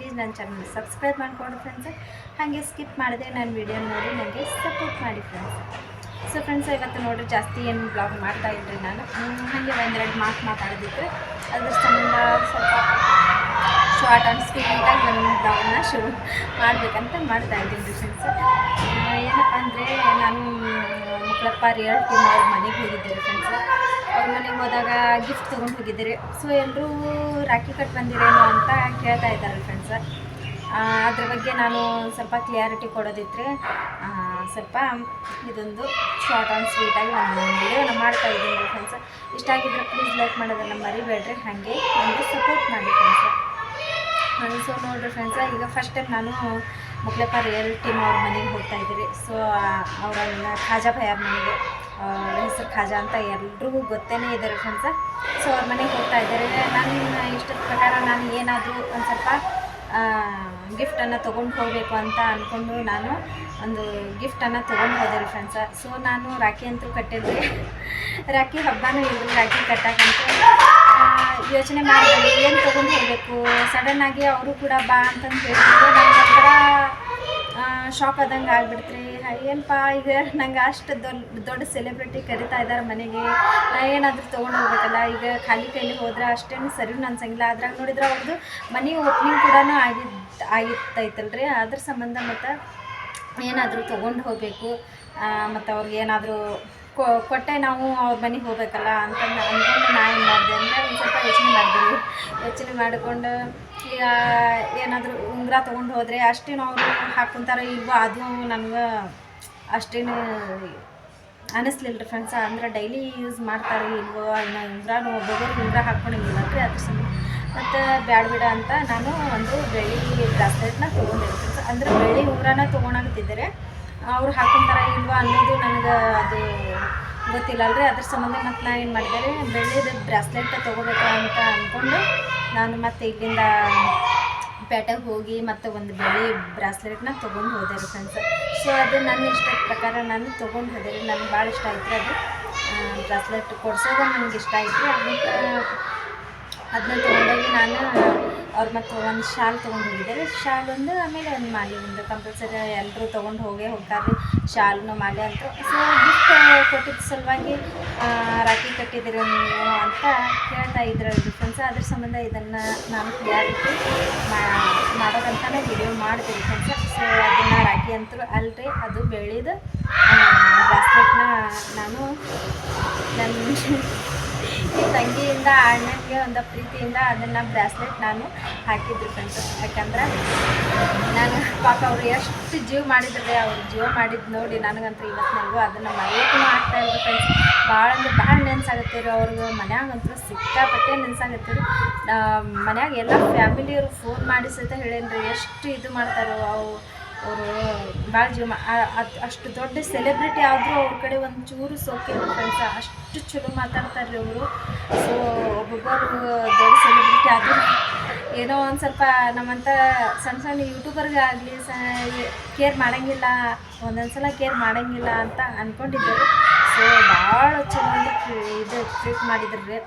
Please ನನ್ನ channel subscribe ಮಾಡಿಕೊಂಡು friends ಹಾಗೆ ಸ್ಕಿಪ್ ಮಾಡಿದೆ ನನ್ನ ವಿಡಿಯೋ ನೋಡಿ ನನಗೆ ಸಪೋರ್ಟ್ ಮಾಡಿ ಫ್ರೆಂಡ್ಸ್ ಸೊ ಫ್ರೆಂಡ್ಸ್ ಇವತ್ತು ನೋಡಿರಿ ಜಾಸ್ತಿ ಏನು ಬ್ಲಾಗ್ ಮಾಡ್ತಾ ಇದ್ರಿ ನಾನು. ಹಾಗೆ ಒಂದೆರಡು ಮಾತು ಮಾತಾಡೋದಿತ್ತು ಅದ್ರ ಸಂಬಂಧ ಸ್ವಲ್ಪ ಶಾರ್ಟ್ ಆ್ಯಂಡ್ ಸ್ವೀಟಾಗಿ ನನ್ನ ಬ್ಲಾಗ್ನ ಶುರು ಮಾಡಬೇಕಂತ ಮಾಡ್ತಾ ಇದ್ದೀನಿ ಫ್ರೆಂಡ್ಸ್ ಏನಪ್ಪ ಅಂದರೆ, ನಾನು ಮಕ್ಕಳಪ್ಪ ಎರಡು ಟೀಮ್ ಅವ್ರ ಮನೆಗೆ ಹೋಗಿದ್ದಾರೆ ಫ್ರೆಂಡ್ಸ್ ಅವ್ರ ಮನೆಗೆ ಹೋದಾಗ ಗಿಫ್ಟ್ ತೊಗೊಂಡು ಹೋಗಿದ್ದಾರೆ. ಸೊ ಎಲ್ಲರೂ ರಾಖಿ ಕಟ್ ಬಂದಿರೇನು ಅಂತ ಕೇಳ್ತಾ ಇದ್ದಾರೆ ಫ್ರೆಂಡ್ಸ್ ಅದ್ರ ಬಗ್ಗೆ ನಾನು ಸ್ವಲ್ಪ ಕ್ಲಿಯಾರಿಟಿ ಕೊಡೋದಿದ್ರೆ ಸ್ವಲ್ಪ ಇದೊಂದು ಶಾರ್ಟ್ ಆ್ಯಂಡ್ ಸ್ವೀಟಾಗಿ ಒಂದು ವಿಡಿಯೋನ ಮಾಡ್ತಾ ಇದ್ದೀನಿ ಫ್ರೆಂಡ್ಸ್ ಇಷ್ಟ ಆಗಿದ್ರೆ ಪ್ಲೀಸ್ ಲೈಕ್ ಮಾಡೋದನ್ನು ಮರಿಬೇಡ್ರಿ. ಹಾಗೆ ನನಗೆ ಸಪೋರ್ಟ್ ಮಾಡಿ ಫ್ರೆಂಡ್ಸ್ ಸೊ ನೋಡಿರಿ ಫ್ರೆಂಡ್ಸ್ ಈಗ ಫಸ್ಟ್ ಟೈಮ್ ನಾನು ಮುಕ್ಲೆಪ್ಪ ರಿಯಲ್ ಟೀಮ್ ಅವ್ರ ಮನೆಗೆ ಹೋಗ್ತಾ ಇದ್ದೀರಿ. ಸೊ ಅವರ ಖಾಜಾ ಭಯ್ಯಾರ ಮನೆಗೆ ಹೆಸರು ಖಾಜಾ ಅಂತ ಎಲ್ರಿಗೂ ಗೊತ್ತೇ ಇದ್ದಾರೆ ಫ್ರೆಂಡ್ಸ ಸೊ ಅವ್ರ ಮನೆಗೆ ಹೋಗ್ತಾ ಇದ್ದಾರೆ. ನನ್ನ ಇಷ್ಟದ ಪ್ರಕಾರ ನಾನು ಏನಾದರೂ ಒಂದು ಸ್ವಲ್ಪ ಗಿಫ್ಟನ್ನು ತೊಗೊಂಡು ಹೋಗಬೇಕು ಅಂತ ಅಂದ್ಕೊಂಡು ನಾನು. ಒಂದು ಗಿಫ್ಟನ್ನು ತೊಗೊಂಡು ಹೋದೆ ಫ್ರೆಂಡ್ಸ ಸೊ ನಾನು ರಾಖಿ ಅಂತೂ ಕಟ್ಟಿದ್ರಿ ರಾಖಿ ಹಬ್ಬನೂ ಇಲ್ಲ ರಾಖಿ ಕಟ್ಟಕ್ಕಂತೂ ಯೋಚನೆ ಮಾಡಿದೆ ಏನು ತೊಗೊಂಡು ಹೋಗಬೇಕು? ಸಡನ್ನಾಗಿ ಅವರು ಕೂಡ ಬಾ ಅಂತಂದು ಹೇಳಿದ್ರು ನಂಗೆ ಒಂಥರ ಶಾಕ್ ಆದಂಗೆ ಆಗ್ಬಿಡ್ತ್ರಿ. ಏನಪ್ಪ ಈಗ ನಂಗೆ ಅಷ್ಟು ದೊಡ್ಡ ದೊಡ್ಡ ಸೆಲೆಬ್ರಿಟಿ ಕರಿತಾ ಇದ್ದಾರೆ ಮನೆಗೆ. ನಾ ಏನಾದರೂ ತೊಗೊಂಡು ಹೋಗ್ಬೇಕಲ್ಲ? ಈಗ ಖಾಲಿ ಕೈಲಿ ಹೋದ್ರೆ ಅಷ್ಟೇನು ಸರಿ ಅನ್ಸಂಗಿಲ್ಲ ಅದ್ರಾಗ ನೋಡಿದ್ರೆ ಅವ್ರದ್ದು ಮನೆ ಓಪನಿಂಗ್ ಕೂಡ ಆಗಿದ್ದು ಆಗಿತ್ತೈತಲ್ರಿ. ಅದ್ರ ಸಂಬಂಧ ಮತ್ತು ಏನಾದರೂ ತೊಗೊಂಡು ಹೋಗಬೇಕು. ಮತ್ತು ಅವ್ರಿಗೆ ಏನಾದರೂ ಕೊಟ್ಟೆ ನಾವು ಅವ್ರ ಮನೆಗೆ ಹೋಗ್ಬೇಕಲ್ಲ ಅಂತಂದು ಅಂದ್ಕೊಂಡು ನಾ ಏನು ಮಾಡಿದೆ ಅಂದರೆ ಒಂದು ಸ್ವಲ್ಪ ಯೋಚನೆ ಮಾಡಿದ್ವಿ ಯೋಚನೆ ಮಾಡಿಕೊಂಡು ಈಗ ಏನಾದರೂ ಉಂಗುರ ತೊಗೊಂಡು ಹೋದರೆ ಅಷ್ಟೇನು ಅವರು ಹಾಕ್ಕೊಂತಾರೋ ಇಲ್ವೋ ಅದು ನನಗೆ ಅಷ್ಟೇನು ಅನ್ನಿಸ್ಲಿಲ್ಲ ರೀ ಫ್ರೆಂಡ್ಸ್ ಅಂದ್ರೆ ಡೈಲಿ ಯೂಸ್ ಮಾಡ್ತಾರೆ ಇಲ್ವೋ ಅನ್ನೋ ಉಂಗುರನೂ ಒಬ್ಬೊಬ್ಬರು ಉಂಗುರ ಹಾಕ್ಕೊಂಡಿಲ್ಲ ರೀ ಅದ್ರ ಸಂಬಂಧ. ಮತ್ತು ಬ್ಯಾಡ ಬಿಡ ಅಂತ ನಾನು ಒಂದು ಬೆಳ್ಳಿ ಬ್ರಾಸ್ಲೆಟ್ನ ಫ್ರೆಂಡ್ಸ್ ಅಂದ್ರೆ ಬೆಳ್ಳಿ ಉಂಗುರನ ತೊಗೊಳಕತ್ತಿದ್ದಾರೆ ಅವ್ರು ಹಾಕೊಂತಾರ ಇಲ್ವಾ ಅನ್ನೋದು ನನಗೆ ಅದು ಗೊತ್ತಿಲ್ಲ ಅಲ್ರಿ. ಅದ್ರ ಸಂಬಂಧ ಮತ್ತು ನಾನು ಏನು ಮಾಡಿದೆ ರೀ, ಬೆಳ್ಳಿದು ಬ್ರಾಸ್ಲೆಟ್ ತೊಗೋಬೇಕು ಅಂತ ಅಂದ್ಕೊಂಡು ನಾನು ಮತ್ತೆ ಇಲ್ಲಿಂದ ಪೇಟೆಗೆ ಹೋಗಿ ಮತ್ತು ಒಂದು ಬೆಳ್ಳಿ ಬ್ರಾಸ್ಲೆಟ್ನ ತೊಗೊಂಡು ಹೋದೆ ರೀ ಫ್ರೆಂಡ್ಸ್ ಸೊ ಅದು ನನ್ನ ಇಷ್ಟದ ಪ್ರಕಾರ ನಾನು ತೊಗೊಂಡು ಹೋದೆ ರೀ. ನನಗೆ ಭಾಳ ಇಷ್ಟ ಆಯ್ತು ಅದು. ಬ್ರಾಸ್ಲೆಟ್ ಕೊಡ್ಸೋದು ನನಗೆ ಇಷ್ಟ ಆಯ್ತು ಅದಕ್ಕೆ ಅದನ್ನ ತೊಗೊಂಡೋಗಿ ನಾನು, ಅವ್ರು ಮತ್ತು ಒಂದು ಶಾಲ್ ತೊಗೊಂಡು ಹೋಗಿದ್ದಾರೆ ಶಾಲ್ ಒಂದು ಆಮೇಲೆ ಒಂದು ಮಾಲೆ ಒಂದು ಕಂಪಲ್ಸರಿ ಎಲ್ಲರೂ ತೊಗೊಂಡು ಹೋಗೇ ಹೋಗ್ತಾರೆ. ಶಾಲ್ನು ಮಾಲೆ ಅಂತ. ಸೊ ಗಿಫ್ಟ್ ಕೊಟ್ಟಿದ್ದ ಸಲುವಾಗಿ ರಾಖಿ ಕಟ್ಟಿದ್ದೀರ ನೀವು ಅಂತ ಕೇಳ್ತಾ ಇದ್ರ ಫ್ರೆಂಡ್ಸ್ ಅದ್ರ ಸಂಬಂಧ ಇದನ್ನು ನಾನು ಕ್ಲಿಯಾರಿಟಿ ಮಾಡೋದಂತಾನೆ ವಿಡಿಯೋ ಮಾಡ್ತೀನಿ ಫ್ರೆಂಡ್ಸ್ ಸೊ ಅದನ್ನು ರಾಖಿ ಅಂತೂ ಅಲ್ರಿ, ಅದು ಬೆಳೆದು ಬ್ರಾಸ್ಲೆಟ್ನ ನಾನು ನನ್ನ ತಂಗಿಯಿಂದ, ಅಣ್ಣನಿಗೆ ಒಂದು ಪ್ರೀತಿಯಿಂದ ಅದನ್ನು ಬ್ರಾಸ್ಲೆಟ್ ನಾನು ಹಾಕಿದ್ರು ಫ್ರೆಂಡ್ಸ್ ಯಾಕಂದ್ರೆ ನಾನು ಪಾಪ ಅವರು ಎಷ್ಟು ಜೀವ ಮಾಡಿದ್ರೆ ಅವ್ರು ಜೀವ ಮಾಡಿದ್ದು ನೋಡಿ ನನಗಂತೂ ಇವತ್ತು ನನಗೂ ಅದನ್ನು ಮರೆಯೋಕ್ಕೂ ಆಗ್ತಾ ಇಲ್ಲ ಫ್ರೆಂಡ್ಸ್ ಭಾಳ ಅಂದ್ರೆ ಭಾಳ ನೆನ್ಸಾಗತ್ತೆ ರೀ ಅವ್ರಿಗೆ. ಮನ್ಯಾಗಂತೂ ಸಿಕ್ಕಾಪಟ್ಟೆ ನೆನ್ಸಾಗತ್ತೆ ರೀ. ಮನ್ಯಾಗ ಎಲ್ಲ ಫ್ಯಾಮಿಲಿಯವರು ಫೋನ್ ಮಾಡಿ ಸಹಿತ ರೀ ಎಷ್ಟು ಇದು ಮಾಡ್ತಾರೋ ಅವು. ಅವರು ಭಾಳ ಜೀವ ಅಷ್ಟು ದೊಡ್ಡ ಸೆಲೆಬ್ರಿಟಿ ಆದರೂ ಅವ್ರ ಕಡೆ ಒಂದು ಚೂರು ಸೋಕಿಲ್ಲ ಕೆಲಸ ಅಷ್ಟು ಚಲೋ ಮಾತಾಡ್ತಾರೆ ರೀ ಅವರು. ಸೊ ಒಬ್ಬೊಬ್ಬರು ದೊಡ್ಡ ಸೆಲೆಬ್ರಿಟಿ ಆದರೂ ಏನೋ ಒಂದು ಸ್ವಲ್ಪ ನಮ್ಮಂಥ ಸಣ್ಣ ಸಣ್ಣ ಯೂಟ್ಯೂಬರ್ಗಾಗಲಿ ಸ ಕೇರ್ ಮಾಡೋಂಗಿಲ್ಲ ಒಂದೊಂದು ಸಲ ಕೇರ್ ಮಾಡೋಂಗಿಲ್ಲ ಅಂತ ಅಂದ್ಕೊಂಡಿದ್ದರು ಸೊ ಭಾಳ ಟ್ರೀ- ಇದು ಟ್ರೀಟ್ ಮಾಡಿದ್ರು ರೀ.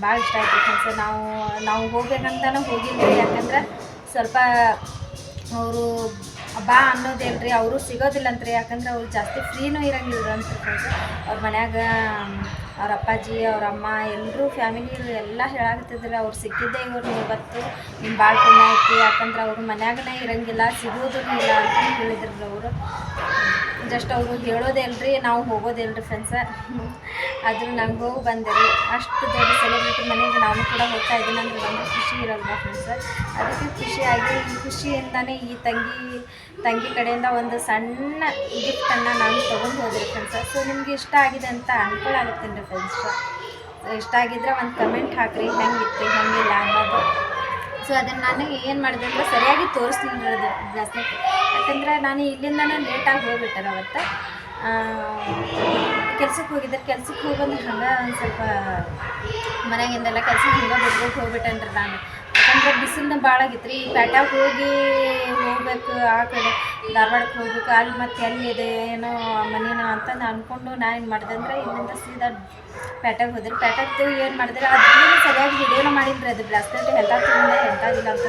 ಭಾಳ ಇಷ್ಟ ಆಯ್ತು ಫ್ರೆಂಡ್ಸ್ ನಾವು ನಾವು ಹೋಗ್ಬೇಕಂತಲೂ ಹೋಗಿಲ್ಲ ಯಾಕಂದ್ರೆ ಸ್ವಲ್ಪ ಅವರು ಬಾ ಅನ್ನೋದೇನ್ರಿ, ಅವರು ಸಿಗೋದಿಲ್ಲ ಅಂತ್ರಿ ಯಾಕಂದ್ರೆ ಅವ್ರು ಜಾಸ್ತಿ ಫ್ರೀನೂ ಇರಂಗಿಲ್ಲ ಅಂತ ಅವ್ರ ಮನ್ಯಾಗ, ಅವ್ರ ಅಪ್ಪಾಜಿ, ಅವ್ರ ಅಮ್ಮ ಎಲ್ಲರೂ ಫ್ಯಾಮಿಲಿ ಎಲ್ಲ ಹೇಳಾಕತ್ತಿದ್ರು, ಅವ್ರು ಸಿಕ್ಕಿದ್ದೆ ಇವ್ರು ಇವತ್ತು ನಿಮ್ಮ ಭಾಳ ಪುಣ್ಯ ಐತಿ. ಯಾಕಂದ್ರೆ ಅವ್ರ ಮನ್ಯಾಗನೇ ಇರಂಗಿಲ್ಲ, ಸಿಗೋದೂ ಇಲ್ಲ ಅಂತ ಹೇಳಿದ್ರು ಅವರು. ಜಸ್ಟ್ ಅವ್ರು ಹೇಳೋದೇ ಅಲ್ರಿ ನಾವು ಹೋಗೋದೇ ಅಲ್ರಿ ಫ್ರೆಂಡ್ಸ ಆದರೂ ನಂಗೆ ಹೋಗಿ ಬಂದೆ ರೀ ಅಷ್ಟು ದೊಡ್ಡ ಸೆಲೆಬ್ರಿಟಿ ಮನೆಗೆ ನಾನು ಕೂಡ ಹೋಗ್ತಾ ಇದ್ದೀನಿ ಅಂದ್ರೆ ನಮಗೆ ಖುಷಿ ಇರಲ್ವಾ ಫ್ರೆಂಡ್ಸ್ ಅದಕ್ಕೆ ಖುಷಿಯಾಗಿ, ಖುಷಿಯಿಂದನೇ ಈ ತಂಗಿ ತಂಗಿ ಕಡೆಯಿಂದ ಒಂದು ಸಣ್ಣ ಗಿಫ್ಟನ್ನು ನಾನು ತೊಗೊಂಡು ಹೋದ್ರಿ ಫ್ರೆಂಡ್ಸ್ ಸೊ ನಿಮ್ಗೆ ಇಷ್ಟ ಆಗಿದೆ ಅಂತ ಅನ್ಕೊಳ್ಳಾಗುತ್ತೇನೆ ರೀ ಫ್ರೆಂಡ್ಸ್ ಇಷ್ಟ ಆಗಿದ್ರೆ ಒಂದು ಕಮೆಂಟ್ ಹಾಕ್ರಿ. ಹೆಂಗಿತ್ತು, ಹೆಂಗಿಲ್ಲ ಅನ್ನೋದು. ಸೊ ಅದನ್ನು ನಾನು ಏನು ಮಾಡಿದೆ ಅಂದರೆ ಸರಿಯಾಗಿ ತೋರಿಸ್ತೀನಿ ಅದು ಜಾಸ್ತಿ ಯಾಕಂದರೆ ನಾನು ಇಲ್ಲಿಂದನೇ ಲೇಟಾಗಿ ಹೋಗ್ಬಿಟ್ಟಾರೆ ಅವತ್ತು ಕೆಲ್ಸಕ್ಕೆ ಹೋಗಿದ್ದೆ. ಕೆಲ್ಸಕ್ಕೆ ಹೋಗೋದು ಹಂಗೆ ಒಂದು ಸ್ವಲ್ಪ ಮನೆಯಿಂದೆಲ್ಲ ಕೆಲ್ಸಕ್ಕೆ ಹಿಂಗೆ ಬಿಟ್ಬಿಟ್ಟು ಹೋಗ್ಬಿಟ್ಟೇನ್ರಿ ನಾನು. ಯಾಕಂದ್ರೆ ಬಿಸಿಲು ಭಾಳ ಆಗಿತ್ತು ರೀ ಪೇಟ್ಯಾಗ ಹೋಗಿ ಹೋಗ್ಬೇಕು, ಆ ಕಡೆ ಧಾರವಾಡಕ್ಕೆ ಹೋಗ್ಬೇಕು, ಅಲ್ಲಿ ಮತ್ತೆ ಎಲ್ಲಿದೆ ಏನೋ ಮನೇನೋ ಅಂತ ನಾನು ಅಂದ್ಕೊಂಡು ನಾ ಏನು ಮಾಡಿದೆ ಅಂದ್ರೆ ಇಲ್ಲಿಂದ ಸೀದಾ ಪೇಟೆಗೆ ಹೋದ್ರೆ ಪೇಟೆಗೆ ಏನು ಮಾಡಿದ್ರೆ ಅದನ್ನು ಸರಿಯಾಗಿ ವಿಡಿಯೋನ ಮಾಡಿದ್ರೆ ಅದು ಬ್ರಾಸ್ಲೆಟ್ ಎಲ್ಲ ತೊಗೊಂಡೆ ಎಂಥದಿಲ್ಲ ಅಂತ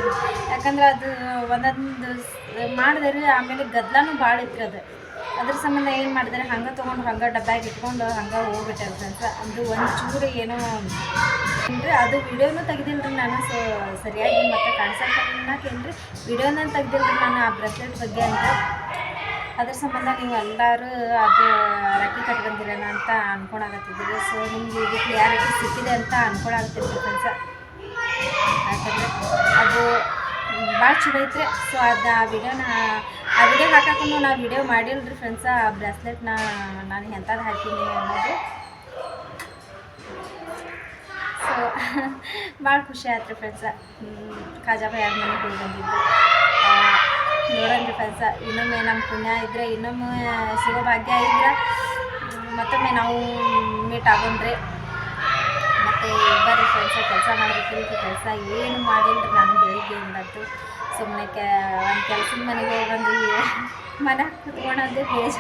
ಯಾಕಂದ್ರೆ ಅದು ಒಂದೊಂದು ಮಾಡಿದೆ ಆಮೇಲೆ ಗದ್ಲಾನು ಭಾಳ ಇತ್ತು ಅದು. ಅದ್ರ ಸಂಬಂಧ ಏನು ಮಾಡಿದ್ರೆ ಹಂಗೆ ತೊಗೊಂಡು, ಹಂಗೆ ಡಬ್ಬ್ಯಾಗ ಇಟ್ಕೊಂಡು ಹಂಗೆ ಹೋಗ್ಬಿಟ್ಟೆ ಫ್ರೆಂಡ್ಸ್ ಅದು ಒಂದು ಚೂರು ಏನೋ ಅಂದ್ರೆ ಅದು ವಿಡಿಯೋನೂ ತೆಗ್ದಿಲ್ಲ ರೀ ನಾನು. ಸೊ, ಸರಿಯಾಗಿ ಮತ್ತೆ ಕಾಣಿಸೋಕೇನ್ರಿ ವಿಡಿಯೋನ ತೆಗ್ದಿಲ್ಲ ರೀ ನಾನು ಆ ಬ್ರೆಸ್ಲೆಟ್ ಬಗ್ಗೆ ಅಂತ. ಅದ್ರ ಸಂಬಂಧ ನೀವು ಎಲ್ಲರೂ ಅದು ರಕ್ಕಿ ಕಟ್ಕೊಂತೀರೇನ ಅಂತ ಅನ್ಕೊಳಕತ್ತಿದ್ದೀರಿ. ಸೊ ನಿಮ್ಗೆ ಇದು ಕ್ಲಿಯಾರಿಟಿ ಸಿಕ್ಕಿದೆ ಅಂತ ಅನ್ಕೊಳಕತ್ತಿದ್ರಿ ಫ್ರೆಂಡ್ಸ ಯಾಕಂದರೆ ಅದು ಭಾಳ ಚಲೋ ಐತ್ರಿ. ಸೊ ಅದು ಆ ವಿಡಿಯೋನ ಆ ವಿಡಿಯೋ ಹಾಕಕ್ಕೂ ನಾ ವಿಡಿಯೋ ಮಾಡಿಲ್ಲ ರೀ ಫ್ರೆಂಡ್ಸ ಆ ಬ್ರಾಸ್ಲೆಟ್ನ ನಾನು ಎಂಥದ್ದು ಹಾಕೀನಿ ಅನ್ನೋದು. ಸೊ ಭಾಳ ಖುಷಿ ಆಯ್ತು ರೀ ಫ್ರೆಂಡ್ಸ ಭಾಯ್ ಅವ್ರ ಮನೆಗೆ ಹೋಗಿ ಬಂದಿದ್ದು? ನೋಡೋಣ ರೀ ಫ್ರೆಂಡ್ಸ ಇನ್ನೊಮ್ಮೆ ನಮ್ಮ ಪುಣ್ಯ ಇದ್ದರೆ ಇನ್ನೊಮ್ಮೆ, ಸಿಗೋ ಭಾಗ್ಯ ಇದ್ರೆ ಮತ್ತೊಮ್ಮೆ ನಾವು ಮೀಟ್ ಆಗೋಣ್ರಿ. ಮತ್ತು ಬರ್ರಿ ಫ್ರೆಂಡ್ಸ ಕೆಲಸ ಮಾಡಬೇಕಿಲ್ಲ ಕೆಲಸ ಏನು ಮಾಡಿಲ್ಲ ನಾನು ಬೆಳಿಗ್ಗೆಯಿಂದದ್ದು. ಸುಮ್ಮನೆ ಕೆ, ಒಂದು ಕೆಲಸದ ಮನೆಗೆ ಹೋಗಿ ಮನೆ ಕುತ್ಕೊಳೋದು ಬೇಜ.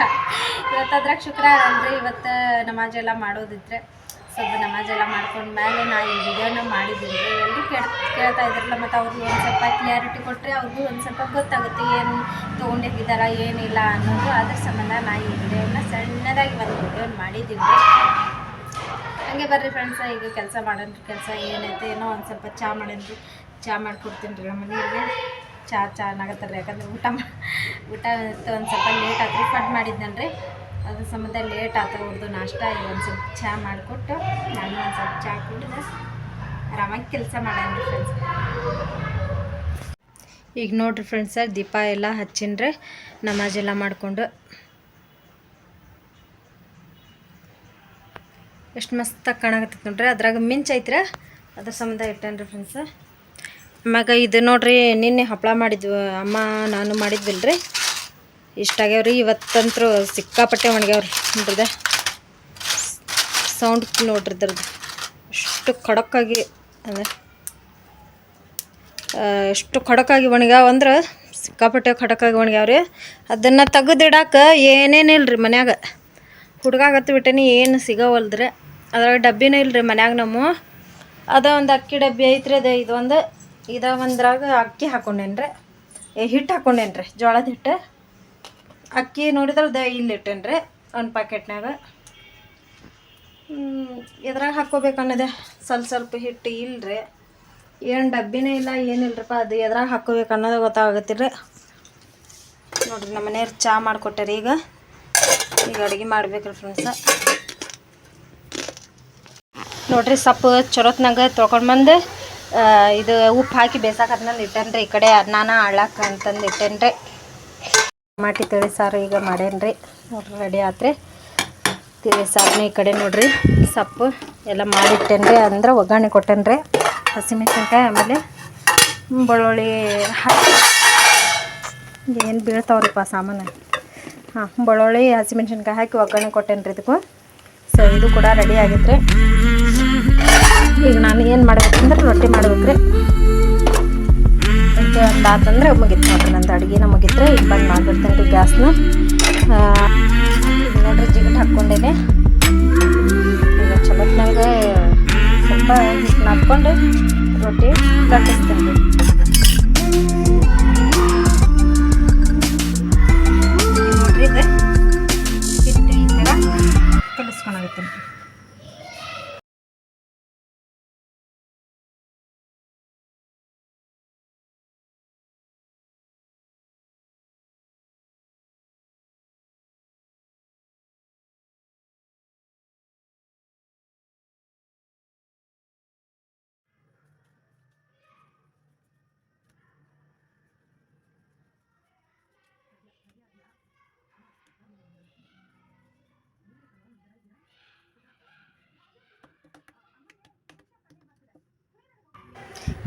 ಇವತ್ತು ಅದ್ರಾಗ ಶುಕ್ರವಾರ ಅಂದರೆ ಇವತ್ತು ನಮಾಜ್ ಎಲ್ಲ ಮಾಡೋದಿದ್ರೆ. ಸ್ವಲ್ಪ ನಮಾಜ್ ಎಲ್ಲ ಮಾಡ್ಕೊಂಡ ಮೇಲೆ ನಾ ಈ ವಿಡಿಯೋನ ಮಾಡಿದ್ದೀನಿ. ಎಲ್ಲರೂ ಕೇಳ್, ಕೇಳ್ತಾ ಇದ್ರಲ್ಲ, ಮತ್ತು ಅವ್ರಿಗೂ ಒಂದು ಸ್ವಲ್ಪ ಕ್ಲಿಯಾರಿಟಿ ಕೊಟ್ಟರೆ ಅವ್ರಿಗೂ ಒಂದು ಸ್ವಲ್ಪ ಗೊತ್ತಾಗುತ್ತೆ ಏನು ತೊಗೊಂಡಿದ್ದಾರ ಏನಿಲ್ಲ ಅನ್ನೋದು. ಅದ್ರ ಸಂಬಂಧ ನಾ ಈ ವಿಡಿಯೋನ ಸಣ್ಣದಾಗಿ ಒಂದು ವಿಡಿಯೋನ ಮಾಡಿದ್ದೀನಿ. ಹಂಗೆ ಬರ್ರಿ ಫ್ರೆಂಡ್ಸ ಈಗ ಕೆಲಸ ಮಾಡೋಣ್ರಿ ಕೆಲಸ ಏನೈತೆ ಏನೋ ಒಂದು ಸ್ವಲ್ಪ ಚಹಾ ಮಾಡೇನ್ರಿ. ಚಹಾ ಮಾಡಿಕೊಡ್ತೀನಿ ರೀ ನಮ್ಮ ಮನೆಯವ್ರಿಗೆ. ಚಹಾ ಚಹಾ ಯಾಕಂದ್ರೆ ಊಟ ಊಟ ಒಂದು ಸ್ವಲ್ಪ ಲೇಟ್ ಆತ್ರಿ ಫಡ್ ಮಾಡಿದ್ನಲ್ರಿ. ಅದ್ರ ಸಂಬಂಧ ಲೇಟ್ ಆತ ಅವ್ರದ್ದು ನಾಷ್ಟ, ಈಗ ಒಂದು ಸ್ವಲ್ಪ ಚಹಾ ಮಾಡಿಕೊಟ್ಟು ನಾನು ಒಂದು ಸ್ವಲ್ಪ ಚಹಾ ಕುಡಿದೆ ಆರಾಮಾಗಿ ಕೆಲಸ ಮಾಡೋಣ ಫ್ರೆಂಡ್ಸ್ ಈಗ ನೋಡ್ರಿ ಫ್ರೆಂಡ್ಸ ದೀಪ ಎಲ್ಲ ಹಚ್ಚಿನ್ರಿ ಎಲ್ಲ ಮಾಡಿಕೊಂಡು. ಎಷ್ಟು ಮಸ್ತಾಗಿ ಕಾಣಕತ್ತೈತೆ ನೋಡ್ರಿ. ಅದ್ರಾಗ ಮಿಂಚ್ ಐತ್ರ. ಅದ್ರ ಸಂಬಂಧ ಇಟ್ಟೇನ್ರಿ ಫ್ರೆಂಡ್ಸ್ ಆಮ್ಯಾಗ ಇದು ನೋಡ್ರಿ, ನಿನ್ನೆ ಹಪ್ಪಳ ಮಾಡಿದ್ವು. ಅಮ್ಮ, ನಾನು ಮಾಡಿದ್ವಿಲ್ರಿ. ಇಷ್ಟಾಗ್ಯಾವ್ರಿ ಇವತ್ತಂತರೂ ಸಿಕ್ಕಾಪಟ್ಟೆ ಒಣಗ್ಯಾವ್ರಿ ನೋಡ್ರಿದ. ಸೌಂಡ್ ನೋಡ್ರಿ ಇದ್ರದ್ದು. ಎಷ್ಟು ಖಡಕ್ಕಾಗಿ ಅಂದ್ರೆ ಎಷ್ಟು ಖಡಕ್ಕಾಗಿ ಒಣಗ್ಯಾವ ಅಂದ್ರೆ ಸಿಕ್ಕಾಪಟ್ಟೆ ಖಡಕ್ಕಾಗಿ ಒಣಗ್ಯಾವ್ರಿ. ಅದನ್ನು ತೆಗೆದಿಡಕ್ಕೆ ರೀ ಮನ್ಯಾಗ? ಹುಡುಗಾಗತ್ತು ಬಿಟ್ಟೇನಿ, ಏನು ಸಿಗವಲ್ದ್ರಿ? ಅದ್ರಾಗ ಡಬ್ಬಿನೂ ಇಲ್ರಿ ಮನ್ಯಾಗ ನಮ್ಮ. ಅದ ಒಂದು ಅಕ್ಕಿ ಡಬ್ಬಿ ಐತ್ರಿ ಅದ ಇದೊಂದು ಇದ ಒಂದ್ರಾಗ ಅಕ್ಕಿ ಹಾಕೊಂಡೇನ್ರಿ. ಏ, ಹಿಟ್ಟು ಹಾಕೊಂಡೇನ್ರಿ, ಜೋಳದ ಹಿಟ್ಟು. ಅಕ್ಕಿ ನೋಡಿದ್ರೆ ದ ಇಲ್ಲಿ ಇಟ್ಟೇನ್ರಿ, ಒಂದು ಪ್ಯಾಕೆಟ್ನಾಗ ಎದ್ರಾಗ ಹಾಕ್ಕೋಬೇಕು ಅನ್ನೋದೆ. ಸ್ವಲ್ಪ ಸ್ವಲ್ಪ ಹಿಟ್ಟು ಇಲ್ರಿ. ಏನು ಡಬ್ಬಿನೇ ಇಲ್ಲ ಏನಿಲ್ಲರಪ್ಪ ಅದು ಎದ್ರಾಗ ಹಾಕ್ಕೋಬೇಕು ಅನ್ನೋದು ಗೊತ್ತಾಗತ್ತಿರಿ ನೋಡ್ರಿ ನಮ್ಮ ಮನೆಯವ್ರು ಚಹಾ ಮಾಡಿಕೊಟ್ಟಾರ ಈಗ. ಈಗ ಅಡುಗೆ ಮಾಡ್ಬೇಕ್ರಿ ಫ್ರೆಂಡ್ಸ ನೋಡ್ರಿ, ಸೊಪ್ಪು ಚೊರೊತ್ನಾಗ ತೊಗೊಂಡು ಬಂದು ಇದು ಉಪ್ಪು ಹಾಕಿ ಬೇಸಾಕತ್ನಂದು ಇಟ್ಟೇನ್ರಿ, ಈ ಕಡೆ ಅನ್ನಾನ ಆಳಾಕ ಅಂತಂದು ಇಟ್ಟೇನ್ರಿ. ಟಮಾಟಿ ತಿಳಿ ಸಾರು ಈಗ ಮಾಡೇನ್ರಿ. ನೋಡ್ರಿ ರೆಡಿ ಆತ್ರಿ. ತಿಳಿ ಸಾರನ್ನ ಈ ಕಡೆ ನೋಡ್ರಿ, ಸೊಪ್ಪು ಎಲ್ಲ ಮಾಡಿಟ್ಟೇನ್ರಿ, ಅಂದ್ರೆ ಒಗ್ಗರಣೆ ಕೊಟ್ಟೇನ್ರಿ. ಹಸಿಮೆಣ್ಸಿನ್ಕಾಯಿ ಆಮೇಲೆ ಬೆಳ್ಳುಳ್ಳಿ ಹಾಕಿ. ಏನು ಬೀಳ್ತಾವ್ರಿಪ್ಪ ಸಾಮಾನು? ಹಾಂ ಬೆಳ್ಳುಳ್ಳಿ ಹಸಿಮೆಣ್ಸಿನ್ಕಾಯಿ ಹಾಕಿ ಒಗ್ಗರಣೆ ಕೊಟ್ಟೇನ್ರಿ ಇದಕ್ಕೂ. ಸೊ ಇದು ಕೂಡ ರೆಡಿ ಆಗೈತ್ರಿ. ಈಗ ನಾನು ಏನು ಮಾಡ್ಬೇಕಂದ್ರೆ ರೊಟ್ಟಿ ಮಾಡ್ಬೇಕ್ರಿ. ರೊಟ್ಟಿ ಒಂದು ಆತಂದ್ರೆ ಮುಗಿತು ನೋಡ್ರಿ, ನಂದು ಅಡುಗೆನ ಮುಗಿತ್ರಿ ಈಗ ಬಂದು ಮಾಡ್ಬಿಡ್ತೇನೆ ರೀ ಗ್ಯಾಸ್ನ ನೋಡ್ರಿ ಜಿಗಿಟ್ ಹಾಕ್ಕೊಂಡೇನೆ. ಈಗ ಚಲೋತ್ನಾಗ ಸ್ವಲ್ಪ ಹಿಟ್ಟು ನಾದ್ಕೊಂಡು ರೊಟ್ಟಿ ಕಟ್ಟಿಸ್ತೇನೆ ರೀ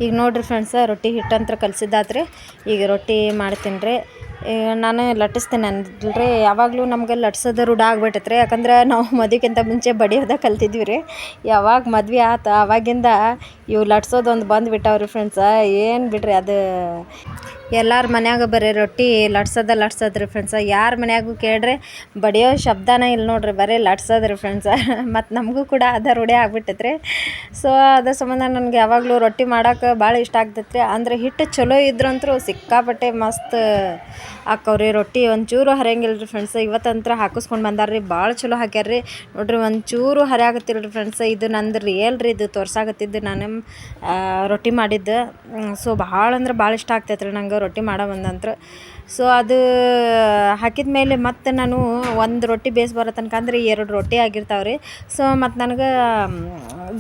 ಈಗ ನೋಡ್ರಿ ಫ್ರೆಂಡ್ಸ ರೊಟ್ಟಿ ಹಿಟ್ಟಂತ್ರ ಕಲ್ಸಿದ್ದಾತ್ರಿ. ಈಗ ರೊಟ್ಟಿ ಮಾಡ್ತೀನಿ ರೀ ನಾನು ಲಟ್ಟಿಸ್ತೇನೆ ಅಂದ್ರೆ ಯಾವಾಗಲೂ ನಮ್ಗೆ ಲಟ್ಸೋದು ರೂಢ ಆಗ್ಬಿಟ್ಟೈತೆ ರೀ ಯಾಕಂದ್ರೆ ನಾವು ಮದುವೆಗಿಂತ ಮುಂಚೆ ಬಡಿಯೋದ ಕಲ್ತಿದ್ವಿ ರೀ. ಯಾವಾಗ ಮದ್ವೆ ಆತ ಆವಾಗಿಂದ ಇವು ಲಟ್ಸೋದು ಒಂದು ಬಿಟ್ಟಾವೆ ರೀ ಫ್ರೆಂಡ್ಸ ಏನು ಬಿಡ್ರಿ ಅದು? ಎಲ್ಲರ ಮನ್ಯಾಗ ಬರೀ ರೊಟ್ಟಿ, ಲಟ್ಸೋದ ಲಟ್ಸೋದು ರೀ ಫ್ರೆಂಡ್ಸ ಯಾರ ಮನ್ಯಾಗೂ ಕೇಳ್ರಿ, ಬಡಿಯೋ ಶಬ್ದನೇ ಇಲ್ಲ ನೋಡ್ರಿ, ಬರೀ ಲಟ್ಸೋದು ರೀ ಫ್ರೆಂಡ್ಸ ಮತ್ತು ನಮಗೂ ಕೂಡ ಅದ ರೂಢಿ ಆಗ್ಬಿಟ್ಟೈತೆ ರೀ ಸೊ ಅದ್ರ ಸಂಬಂಧ ನನಗೆ ಯಾವಾಗಲೂ ರೊಟ್ಟಿ ಮಾಡೋಕೆ ಭಾಳ ಇಷ್ಟ ಆಗ್ತೈತೆ ರೀ ಅಂದ್ರೆ ಹಿಟ್ಟು ಚಲೋ ಇದ್ರಂತೂ ಸಿಕ್ಕಾಪಟ್ಟೆ ಮಸ್ತ್ ಆಕ್ಕವ್ರಿ ರೊಟ್ಟಿ ಒಂಚೂರು ಹರಿಯಂಗಿಲ್ಲ ರೀ ಫ್ರೆಂಡ್ಸ್ ಇವತ್ತಂತ್ರ ಹಾಕಿಸ್ಕೊಂಡು ಬಂದಾರ ರೀ ಭಾಳ ಚಲೋ ಹಾಕ್ಯಾರ ರೀ ನೋಡ್ರಿ, ಒಂಚೂರು ಹರಿಯಾಗತ್ತಿಲ್ಲ ರೀ ಫ್ರೆಂಡ್ಸ್ ಇದು ನಂದು ರಿಯಲ್ ರೀ, ಇದು ತೋರ್ಸಾಕತ್ತಿದ್ದು ನಾನು ರೊಟ್ಟಿ ಮಾಡಿದ್ದು. ಸೊ ಭಾಳ ಅಂದ್ರೆ ಭಾಳ ಇಷ್ಟ ಆಗ್ತೈತೆ ರೀ ನಂಗೆ ರೊಟ್ಟಿ ಮಾಡೋ ಬಂದಂತ್ರ ಸೊ ಅದು ಹಾಕಿದ ಮೇಲೆ ಮತ್ತೆ ನಾನು ಒಂದು ರೊಟ್ಟಿ ಬೇಸ್ ಬರೋ ತನಕ ಅಂದ್ರೆ ಎರಡು ರೊಟ್ಟಿ ಆಗಿರ್ತಾವೆ ರೀ ಸೊ ಮತ್ತು ನನಗೆ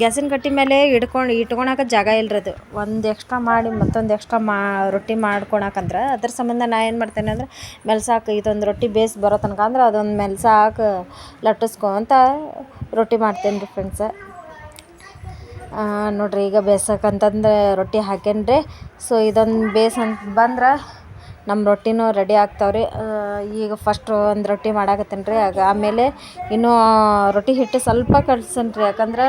ಗ್ಯಾಸಿನ ಕಟ್ಟಿ ಮೇಲೆ ಇಟ್ಕೊಂಡು ಇಟ್ಕೊಳಕ್ಕೆ ಜಾಗ ಇಲ್ಲರದು ಒಂದು ಎಕ್ಸ್ಟ್ರಾ ಮಾಡಿ ಮತ್ತೊಂದು ಎಕ್ಸ್ಟ್ರಾ ಮಾ, ರೊಟ್ಟಿ ಮಾಡ್ಕೊಳಕಂದ್ರೆ ಅದ್ರ ಸಂಬಂಧ ನಾ ಏನು ಮಾಡ್ತೇನೆ ಅಂದ್ರೆ ಮೆಲ್ಸಾಕ ಇದೊಂದು ರೊಟ್ಟಿ ಬೇಸ್ ಬರೋ ತನಕ ಅಂದ್ರೆ ಅದೊಂದು ಮೆಲ್ಸಾಕ ಲಟ್ಟಿಸ್ಕೊಂತ ರೊಟ್ಟಿ ಮಾಡ್ತೇನೆ ರೀ ಫ್ರೆಂಡ್ಸ ನೋಡ್ರಿ ಈಗ ಬೇಸಕ್ಕಂತಂದ್ರೆ ರೊಟ್ಟಿ ಹಾಕೇನ್ರಿ. ಸೊ ಇದೊಂದು ಬೇಸ್ ಅಂತ ಬಂದ್ರೆ ನಮ್ಮ ರೊಟ್ಟಿನೂ ರೆಡಿ ಆಗ್ತಾವ್ರಿ. ಈಗ ಫಸ್ಟ್ ಒಂದು ರೊಟ್ಟಿ ಮಾಡಾಕತ್ತೀನಿ ರೀ ಆಗ ಆಮೇಲೆ ಇನ್ನೂ ರೊಟ್ಟಿ ಹಿಟ್ಟು ಸ್ವಲ್ಪ ಕಲ್ಸೇನಿ ರೀ ಯಾಕಂದ್ರೆ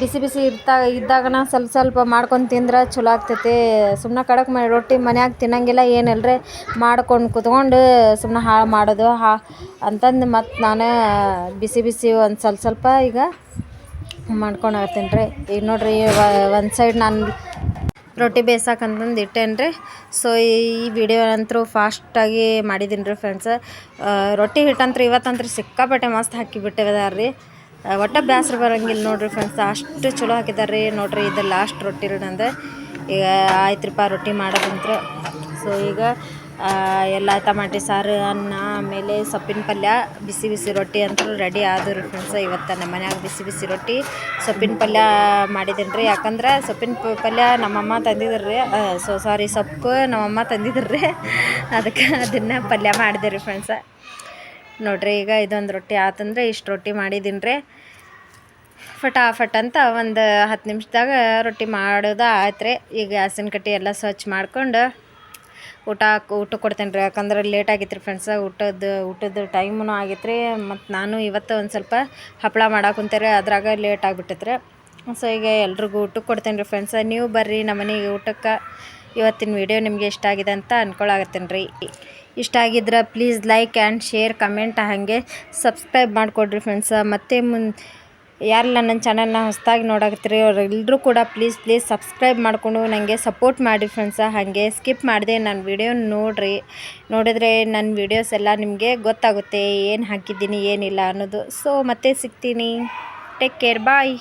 ಬಿಸಿ ಬಿಸಿ ಇರ್ತಾ ಇದ್ದಾಗನ ಸ್ವಲ್ಪ ಸ್ವಲ್ಪ ಮಾಡ್ಕೊಂಡು ತಿಂದ್ರೆ ಚಲೋ ಆಗ್ತೈತಿ. ಸುಮ್ಮನೆ ಕಡಕ್ ಮಾಡಿ ರೊಟ್ಟಿ ಮನ್ಯಾಗ ತಿನ್ನಂಗಿಲ್ಲ ರೀ ಮಾಡ್ಕೊಂಡು ಕುತ್ಕೊಂಡು ಸುಮ್ಮನೆ ಹಾಳು ಮಾಡೋದು, ಹಾ, ಅಂತಂದು ಮತ್ತು ನಾನು ಬಿಸಿ ಬಿಸಿ ಒಂದು ಸ್ವಲ್ಪ ಸ್ವಲ್ಪ ಈಗ ಮಾಡ್ಕೊಂಡು ರೀ ಈಗ ನೋಡಿರಿ ಒಂದು ಸೈಡ್ ನಾನು ರೊಟ್ಟಿ ಬೇಯ್ಸಕ್ಕಂತಂದು ಇಟ್ಟೇನಿ ರೀ. ಸೊ ಈ ವಿಡಿಯೋ ಅಂತೂ ಫಾಸ್ಟಾಗಿ ಮಾಡಿದ್ದೀನಿ ರೀ ಫ್ರೆಂಡ್ಸ್ ರೊಟ್ಟಿ ಹಿಟ್ಟಂತ್ರ ಇವತ್ತಂತ್ರ ಸಿಕ್ಕಾಪಟ್ಟೆ ಮಸ್ತ್ ಹಾಕಿಬಿಟ್ಟಿದಾರ ರೀ. ಒಟ್ಟು ಬೇಸ್ರ ಬರೋಂಗಿಲ್ಲ ನೋಡಿರಿ ಫ್ರೆಂಡ್ಸ್ ಅಷ್ಟು ಚಲೋ ಹಾಕಿದಾರೆ ರೀ. ನೋಡ್ರಿ ಇದು ಲಾಸ್ಟ್ ರೊಟ್ಟಿ ರೀ ನಂದು. ಈಗ ಆಯ್ತು ರೀಪ್ಪ ರೊಟ್ಟಿ ಮಾಡೋದಂತ್ರ. ಸೊ ಈಗ ಎಲ್ಲ ಟಮಾಟಿ, ಸಾರು, ಅನ್ನ, ಆಮೇಲೆ ಸೊಪ್ಪಿನ ಪಲ್ಯ, ಬಿಸಿ ಬಿಸಿ ರೊಟ್ಟಿ ಅಂತೂ ರೆಡಿ ಆದರು ಫ್ರೆಂಡ್ಸ್ ಇವತ್ತು ನಮ್ಮ ಮನ್ಯಾಗ ಬಿಸಿ ಬಿಸಿ ರೊಟ್ಟಿ, ಸೊಪ್ಪಿನ ಪಲ್ಯ ಮಾಡಿದ್ದೀನಿ ರೀ. ಯಾಕಂದ್ರೆ ಸೊಪ್ಪಿನ ಪಲ್ಯ ನಮ್ಮಮ್ಮ ತಂದಿದ್ರು ರೀ. ಸೊ ಸಾರಿ ಸೊಪ್ಪು ನಮ್ಮಮ್ಮ ತಂದಿದ್ರು ರೀ. ಅದಕ್ಕೆ ಅದನ್ನು ಪಲ್ಯ ಮಾಡಿದೆ ರೀ ಫ್ರೆಂಡ್ಸ ನೋಡ್ರಿ, ಈಗ ಇದೊಂದು ರೊಟ್ಟಿ ಆತಂದ್ರೆ ಇಷ್ಟು ರೊಟ್ಟಿ ಮಾಡಿದ್ದೀನಿ ರೀ. ಫಟಾಫಟ್ ಅಂತ ಒಂದು ಹತ್ತು ನಿಮಿಷದಾಗ ರೊಟ್ಟಿ ಮಾಡೋದು ಆಯ್ತು ರೀ. ಈಗ ಹಸಿನ ಕಟ್ಟಿ ಎಲ್ಲ ಸ್ವಚ್ಛ ಮಾಡ್ಕೊಂಡು ಊಟ ಊಟ ಕೊಡ್ತೇನೆ ರೀ. ಯಾಕಂದ್ರೆ ಲೇಟ್ ಆಗಿತ್ತು ರೀ ಫ್ರೆಂಡ್ಸ ಊಟದ ಊಟದ ಟೈಮೂ ಆಗಿತ್ತು ರೀ. ಮತ್ತು ನಾನು ಇವತ್ತು ಒಂದು ಸ್ವಲ್ಪ ಹಪ್ಪಳ ಮಾಡಕ್ಕೆ ಕುಂತೇರಿ ಅದ್ರಾಗ ಲೇಟ್ ಆಗಿಬಿಟ್ಟೈತೆ ರೀ. ಸೊ ಈಗ ಎಲ್ರಿಗೂ ಊಟಕ್ಕೆ ಕೊಡ್ತೇನೆ ರೀ ಫ್ರೆಂಡ್ಸ ನೀವು ಬರ್ರಿ, ನಮ್ಮ ಮನೆಗೆ ಊಟಕ್ಕೆ ಇವತ್ತಿನ ವಿಡಿಯೋ ನಿಮಗೆ ಇಷ್ಟ ಆಗಿದೆ ಅಂತ ಅಂದ್ಕೊಳಾಗತ್ತೇನೆ ರೀ. ಇಷ್ಟ ಆಗಿದ್ರೆ please like and share comment ಹಾಗೆ ಸಬ್ಸ್ಕ್ರೈಬ್ ಮಾಡಿಕೊಡ್ರಿ ಫ್ರೆಂಡ್ಸ ಮತ್ತೆ ಮುನ್ ಯಾರೆಲ್ಲ ನನ್ನ ಚಾನಲ್ನ ಹೊಸದಾಗಿ ನೋಡಕತ್ತೀರಿ ಅವರೆಲ್ಲರೂ ಕೂಡ ಪ್ಲೀಸ್ ಪ್ಲೀಸ್ ಸಬ್ಸ್ಕ್ರೈಬ್ ಮಾಡಿಕೊಂಡು ನನಗೆ ಸಪೋರ್ಟ್ ಮಾಡಿ ಫ್ರೆಂಡ್ಸ ಹಾಗೆ ಸ್ಕಿಪ್ ಮಾಡಿದೆ ನನ್ನ ವಿಡಿಯೋ ನೋಡಿರಿ. ನೋಡಿದ್ರೆ ನನ್ನ ವಿಡಿಯೋಸ್ ಎಲ್ಲ ನಿಮಗೆ ಗೊತ್ತಾಗುತ್ತೆ, ಏನು ಹಾಕಿದ್ದೀನಿ, ಏನಿಲ್ಲ ಅನ್ನೋದು. ಸೊ ಮತ್ತೆ ಸಿಗ್ತೀನಿ. Take care bye